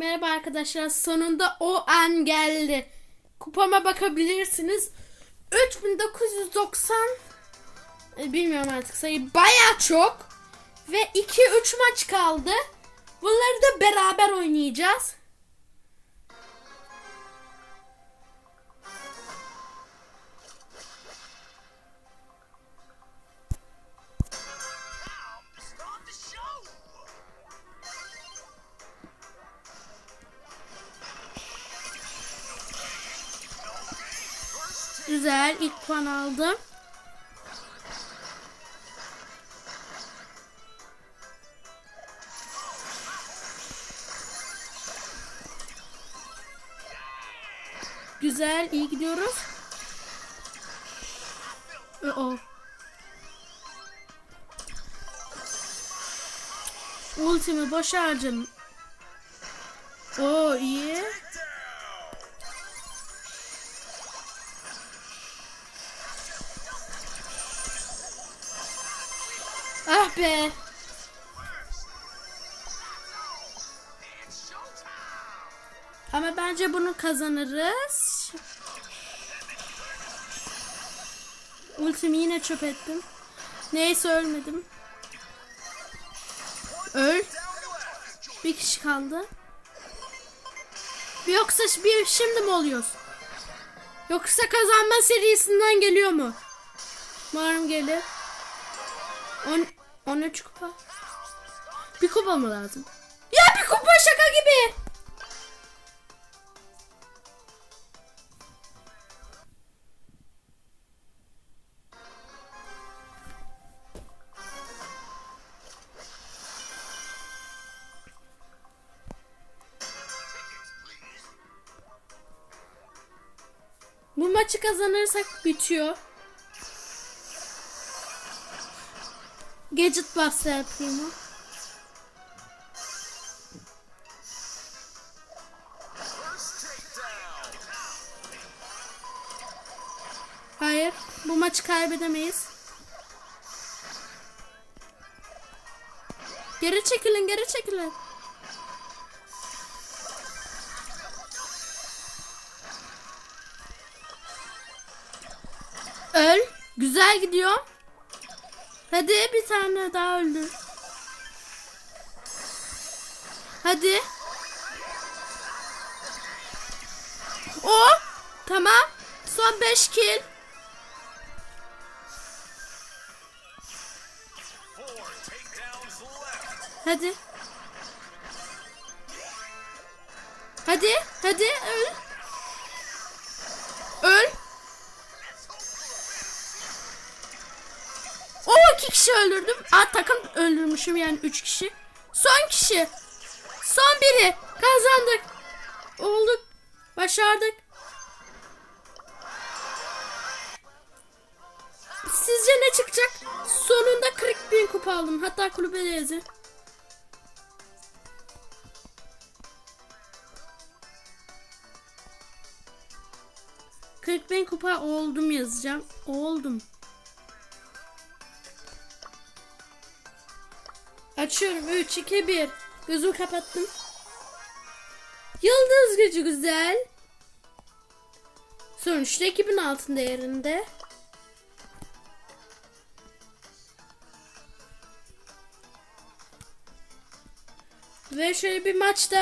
Merhaba arkadaşlar. Sonunda o an geldi. Kupama bakabilirsiniz. 3990 e, bilmiyorum artık sayı baya çok. Ve 2-3 maç kaldı. Bunları da beraber oynayacağız. Güzel. ilk puan aldım. Güzel. iyi gidiyoruz. O. Ultimi boş harcam. Oo iyi. Ah be. Ama bence bunu kazanırız. Ultimi yine çöp ettim. Neyse ölmedim. Öl. Bir kişi kaldı. Yoksa bir şimdi mi oluyoruz? Yoksa kazanma serisinden geliyor mu? Umarım gelir. On, 13 kupa. Bir kupa mı lazım? Ya bir kupa şaka gibi. Bu maçı kazanırsak bitiyor. Gadget Buster yapayım mı? Hayır. Bu maçı kaybedemeyiz. Geri çekilin, geri çekilin. Öl. Güzel gidiyor. Hadi bir tane daha öldür. Hadi. O. Tamam. Son 5 kill. Hadi. Hadi, hadi öl. Öl. İki kişi öldürdüm. Aa takım öldürmüşüm yani üç kişi. Son kişi. Son biri. Kazandık. Olduk. Başardık. Sizce ne çıkacak? Sonunda 40 bin kupa aldım. Hatta kulübe de. Kırk bin kupa oldum yazacağım. Oldum. Açıyorum. 3, 2, 1. Gözümü kapattım. Yıldız gücü güzel. Sonuçta 2000 altın değerinde. Ve şöyle bir maçta